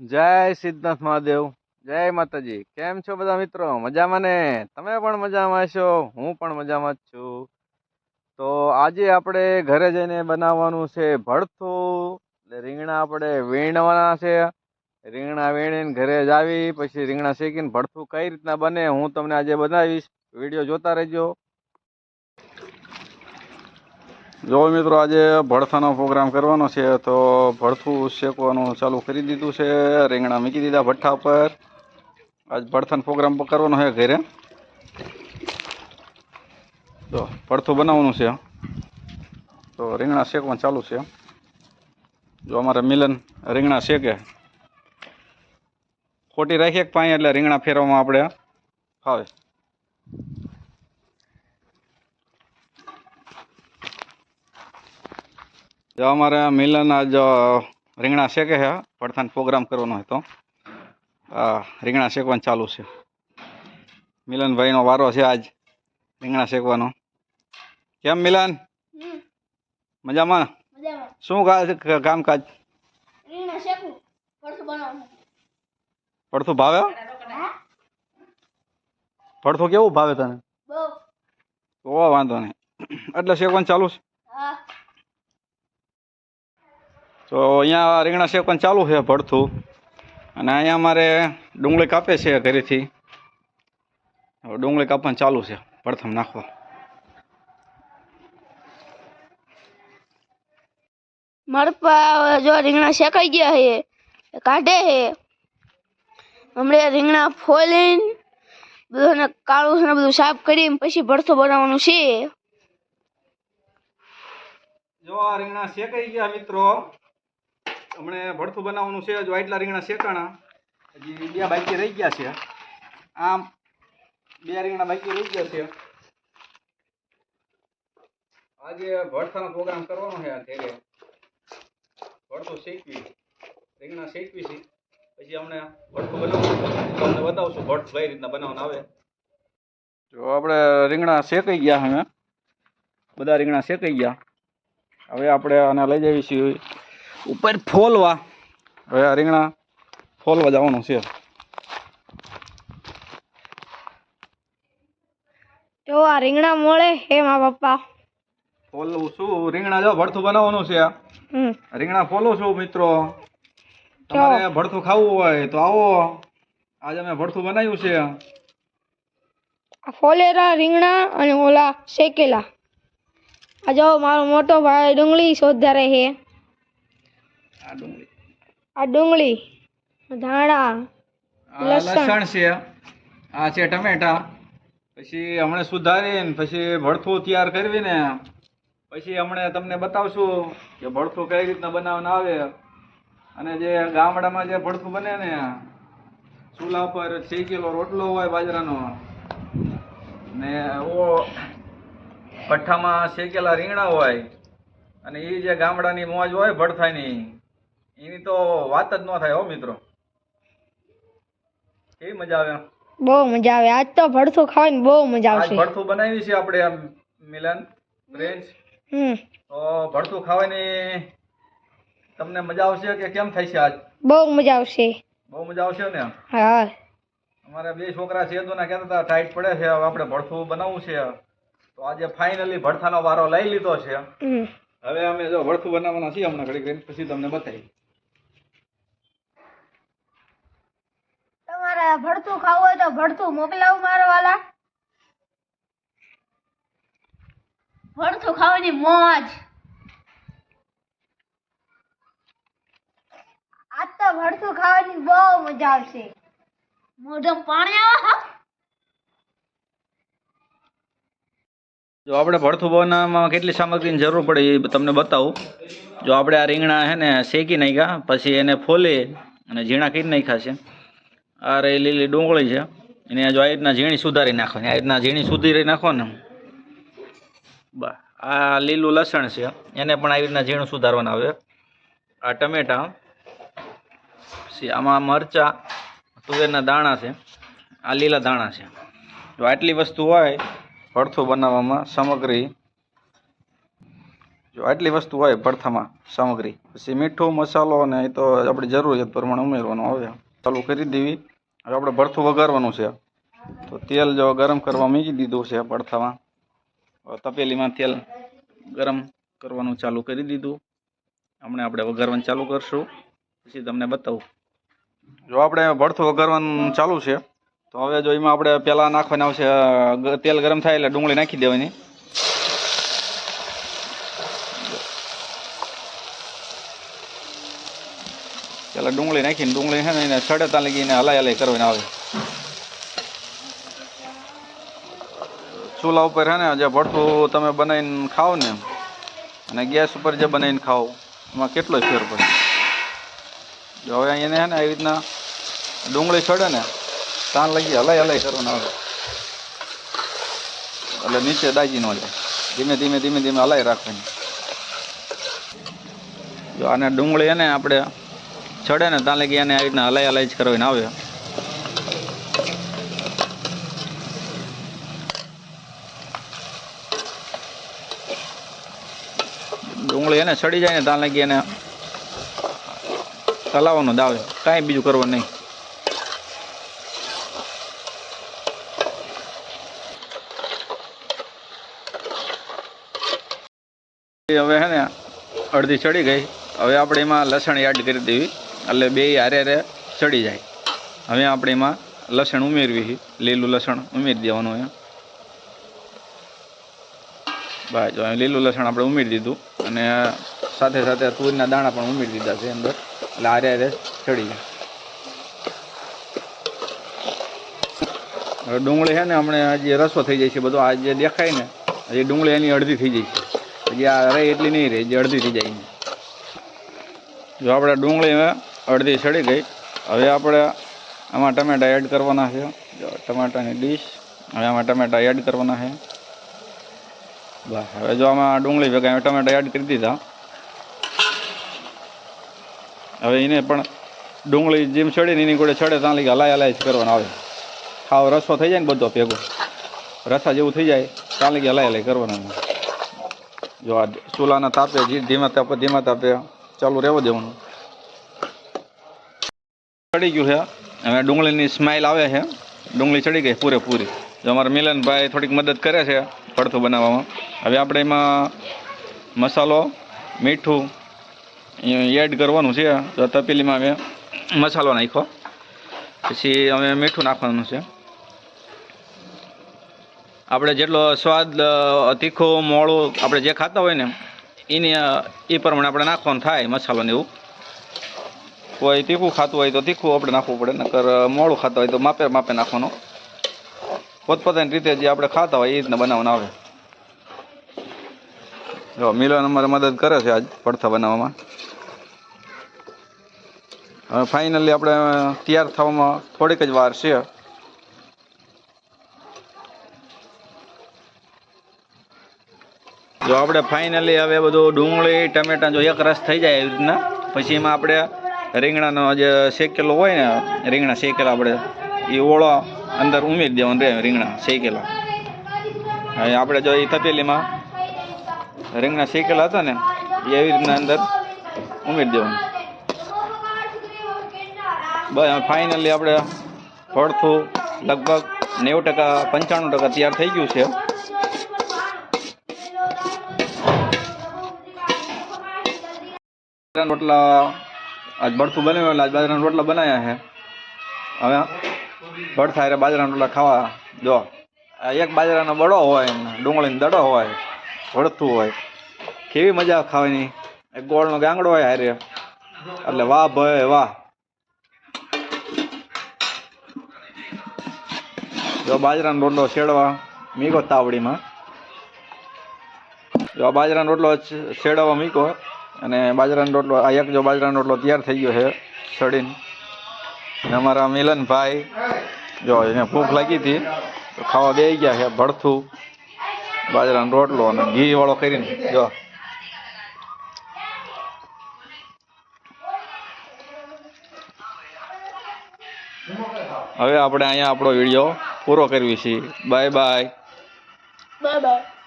જય સિદ્ધનાથ મહાદેવ, જય માતાજી. કેમ છો બધા મિત્રો? મજામાં ને? તમે પણ મજામાં છો હું પણ મજામાં જ છું. તો આજે આપણે ઘરે જઈને બનાવવાનું છે ભડથું. એટલે રીંગણા આપણે વીણવાના છે. રીંગણા વીણીને ઘરે જ આવી, પછી રીંગણા શેકીને ભડથું કઈ રીતના બને હું તમને આજે બનાવીશ. વીડિયો જોતા રહેજો. જો મિત્રો આજે ભડથાનો પ્રોગ્રામ કરવાનો છે, તો ભડથું શેકવાનું ચાલુ કરી દીધું છે, રીંગણા મૂકી દીધા ભઠ્ઠા પર આજ ભડથાનો પ્રોગ્રામ કરવાનો છે ઘરે. તો ભડથું બનાવવાનું છે. તો રીંગણા શેકવાનું ચાલુ છે. જો અમારે મિલન રીંગણા શેકે. ખોટી રાખીએ કે પાણી એટલે રીંગણા ફેરવામાં આપણે ફાવે જો અમારે મિલન આજ રીંગણા શેકે છે પડથાન પ્રોગ્રામ કરવાનો હતો આ રીંગણા શેકવાનું ચાલુ છે. મિલનભાઈનો વારો છે આજ રીંગણા શેકવાનો. કેમ મિલન? મજામાં? શું કામકાજ? પડથું ભાવે? પડથું કેવું ભાવે તને? તો વાંધો નહીં. એટલે શેકવાનું ચાલુ છે? હા. તો અહીંયા રીંગણા શેકવાનું ચાલુ છે ભડથું અને અહીંયા અમારે ડુંગળી કાપે છે ઘરેથી. ડુંગળી કાપવાનું ચાલુ છે. પ્રથમ નાખવા. મારા પા જો રીંગણા શેકાઈ ગયા છે કાઢે છે. હમણાં રીંગણા ફોલીને બધું કાળું ને બધું સાફ કરીને પછી ભરથું બનાવવાનું છે. જો આ રીંગણા શેકાઈ ગયા મિત્રો. હમણે ભડથું બનાવવાનું છે જો આટલા રીંગણા શેકાણા. હજી બે બાકી રહી ગયા છે. આમ બે રીંગણા બાકી રહી ગયા છે. આજે ભડથાનો પ્રોગ્રામ કરવાનો છે ઘરે. ભડથું શેકવી, રીંગણા શેકવી છે. પછી અમને ભડથું બનાવવાનું તમને બતાવશું ભડથું કઈ રીતના બનાવવાનું આવે. જો આપણે રીંગણા શેકાઈ ગયા હવે બધા રીંગણા શેકાઈ ગયા. હવે આપણે આને લઈ જઈએ છીએ ઉપર ફોલવા. હવે આ રીંગણા ફોલવા જવાનું છે. જો આ રીંગણા મળે હે મા પપ્પા. ફોલવું શું રીંગણા જો ભરથું બનાવવાનું છે. રીંગણા ફોલું છું મિત્રો. તમારે ભરથું ખાવું હોય તો આવો. આજે અમે ભરથું બનાવ્યું છે. આ ફોલેરા રીંગણા અને ઓલા શેકેલા. આ જો મારો મોટો ભાઈ ડુંગળી શોધારે છે આ ડુંગળી. આ ડુંગળી ધાણા લસણ. છે આ છે ટમેટા. પછી હમણે સુધારીને પછી ભડથું તૈયાર કરવીને પછી હમણે તમને બતાવશું કે ભડથું કઈ રીતના બનાવવાનું આવે. અને જે ગામડામાં જે ભડથું બને ને ચૂલા પર શેકેલો રોટલો હોય બાજરાનો ને ઓ પઠ્ઠામાં શેકેલા રીંગણા હોય અને એ જે ગામડાની મોજ હોય ભડથાની એની તો વાત જ ન થાય હો મિત્રો. કેવી મજા આવે? બહુ મજા આવે. આજ તો ભડથું ખાવાની બહુ મજા આજ ભડથું બનાવી છે આપણે આમ મિલન ફ્રેન્ચ. હમ. તો ભડથું ખાવાની તમને મજા આવશે કે કેમ થાય છે આજ? બહુ મજા આવશે. બહુ મજા આવશે ને? હા. અમારા બે છોકરા સેદુના કહેતા હતા ટાઈટ પડે છે હવે આપણે ભડથું બનાવવું છે. તો આજે ફાઇનલી ભડથાનો વારો લઈ લીધો છે. હવે અમે જો ભડથું બનાવવાના છીએ હમણાં ઘડી રહીને પછી તમને બતાવી ભરતું ખાવું હોય તો ભરતું મોકલાવું મારા વાલા. ભરતું ખાવાની મોજ. આજ તો ભરતું ખાવાની બહુ મજા આવશે. મોઢમ પાણી આવે? જો આપણે ભડથું બનાવવામાં કેટલી સામગ્રીની જરૂર પડે એ તમને બતાવું. જો આપણે આ રીંગણા છે ને શેકી નાખ્યા, પછી એને ફોલી અને ઝીણા કરી નાખ્યા છે. આ રહી લીલી ડુંગળી છે. એને જો આ રીતના ઝીણી સુધારી નાખવાની. આ રીતના ઝીણી સુધારી નાખો ને બા, આ લીલું લસણ છે. એને પણ આવી રીતના ઝીણું સુધારવાનું આવે આ ટમેટા. પછી આમાં મરચાં, તુવેરના દાણા છે. આ લીલા દાણા છે. જો આટલી વસ્તુ હોય ભડથું બનાવવામાં સામગ્રી. જો આટલી વસ્તુ હોય ભરથામાં સામગ્રી. પછી મીઠું, મસાલો અને એ તો આપણી જરૂરિયાત પ્રમાણે ઉમેરવાનું આવે. ચાલુ કરી દેવી. હવે આપણે ભરથું વઘારવાનું છે. તો તેલ જો ગરમ કરવા મૂકી દીધું છે પડથામાં. તપેલીમાં તેલ ગરમ કરવાનું ચાલુ કરી દીધું. હમણાં આપણે વઘારવાનું ચાલુ કરશું. પછી તમને બતાવું. જો આપણે ભરથું વઘારવાનું ચાલુ છે, તો હવે જો એમાં આપણે પહેલાં નાખવાના આવશે તેલ ગરમ થાય એટલે ડુંગળી નાખી દેવાની. પેલા ડુંગળી નાખીને ડુંગળી છે ને એને સડે લગીને હલાય હલાય કરવાની આવે. ચૂલા ઉપર છે ને જે ભરતું તમે બનાવીને ખાઓ ને, અને ગેસ ઉપર જે બનાવીને ખાઓ, એમાં કેટલો ફેર પડે. હવે એને છે ને આવી રીતના ડુંગળી ચડે ને, તાણ લગી હલાય હલાય કરવાનું આવે. એટલે નીચે દાજી ન જાય ધીમે ધીમે ધીમે ધીમે હલાય રાખવાની. જો આને ડુંગળી એને આપણે ચડે ને ત્યાં લગી એને આવી રીતના હલાઈ હલાઈ જ કરવીને આવે. ડુંગળી એને ચડી જાય ને ત્યાં લગી એને હલાવવાનો દાવે કાંઈ બીજું કરવાનું નહીં. હવે હે ને અડધી ચડી ગઈ. હવે આપણે એમાં લસણ એડ કરી દેવી. એટલે બે હારે હારે ચડી જાય. હવે આપણે એમાં લસણ ઉમેરવી. લીલું લસણ ઉમેરી દેવાનું અહીંયા. બસ, જો લીલું લસણ આપણે ઉમેરી દીધું. અને સાથે સાથે તુરના દાણા પણ ઉમેરી દીધા છે અંદર. એટલે હારે હારે ચડી જાય. હવે ડુંગળી છે ને, હમણાં જે રસો થઈ જાય છે બધો, આ જે દેખાય ને, હજી ડુંગળી એની અડધી થઈ જાય છે. હજી આ રહે એટલી નહીં રહે જે અડધી થઈ જાય જો આપણે ડુંગળી અડધી સડી ગઈ. હવે આપણે આમાં ટમેટા એડ કરવાના છે. ટમેટાની ડીશ હવે આમાં ટમેટા એડ કરવાના છે. બસ, હવે જો આમાં ડુંગળી ભેગા ટમેટા એડ કરી દીધા. હવે એને પણ ડુંગળી જેમ ચડે એની ગોળે ચડે ત્યાં લગી હલાય હલાય જ કરવાનો આવે. ખાવ રસો થઈ જાય ને બધો ભેગો. રસા જેવું થઈ જાય, ત્યાં લઈ હલાય હલાય કરવાનું જો આ ચૂલાના તાપે ધીમા તાપે ધીમા તાપે ચાલુ રહેવા દેવાનું. ચડી ગયું છે. હવે ડુંગળીની સ્માઇલ આવે છે. ડુંગળી ચડી ગઈ પૂરેપૂરી. જો અમારા મિલનભાઈ થોડીક મદદ કરે છે પડથું બનાવવામાં. હવે આપણે એમાં મસાલો, મીઠું એડ કરવાનું છે. તો તપેલીમાં અમે મસાલો નાખ્યો. પછી અમે મીઠું નાખવાનું છે. આપણે જેટલો સ્વાદ તીખો, મોળું આપણે જે ખાતા હોય ને, એની એ પ્રમાણે આપણે નાખવાનું થાય મસાલો ને એવું. કોઈ તીખું ખાતું હોય તો તીખું આપણે નાખવું પડે, નકર મોળું ખાતા હોય તો માપે માપે નાખવાનું. પોતપોતાની રીતે જે આપણે ખાતા હોય એ રીતના બનાવવાનું આવે. જો, મિલન અમારે મદદ કરે છે આજ પડથા બનાવવામાં. હવે ફાઇનલી આપણે તૈયાર થવામાં થોડીક જ વાર છે. જો આપણે ફાઇનલી હવે બધું ડુંગળી, ટમેટા જો એક રસ થઈ જાય એવી રીતના, પછી એમાં આપણે રીંગણાનો જે શેકેલો હોય ને, રીંગણા શેકેલા આપણે, એ ઓળો અંદર ઉમેરી દેવાનું રહે રીંગણા શેકેલા. હવે આપણે જો એ તપેલીમાં રીંગણા શેકેલા હતા ને, એ એવી રીતના અંદર ઉમેરી દેવાનું. બસ ફાઇનલી આપણે ભડથું લગભગ નેવું ટકા, પંચાણું ટકા તૈયાર થઈ ગયું છે. રોટલા આજ ભડથું બનાવ્યું એટલે આજ બાજરાના રોટલા બનાવ્યા છે. હવે ભડથા હારે બાજરાના રોટલા ખાવા જો એક બાજરાનો બળો હોય ડુંગળીનો દડો હોય ભડથું હોય. કેવી મજા ખાવાની? એક ગોળનો ગાંગડો હોય હારે. એટલે વાહ ભાઈ, વાહ. જો બાજરાનો રોટલો શેડવા મીકો તાવડીમાં. જો બાજરાનો રોટલો શેડવા મીકો અને બાજરાનો રોટલો, આ એક જો બાજરાનો રોટલો તૈયાર થઈ ગયો છે, સડીને. અમારા મિલનભાઈ, જો એને ભૂખ લાગી હતી, તો ખાવા બે ગયા છે ભડથું બાજરાનો રોટલો અને ઘી વાળો કરીને, જો. હવે આપણે અહીંયા આપણો વીડિયો પૂરો કરવી છીએ. Bye bye. Bye bye.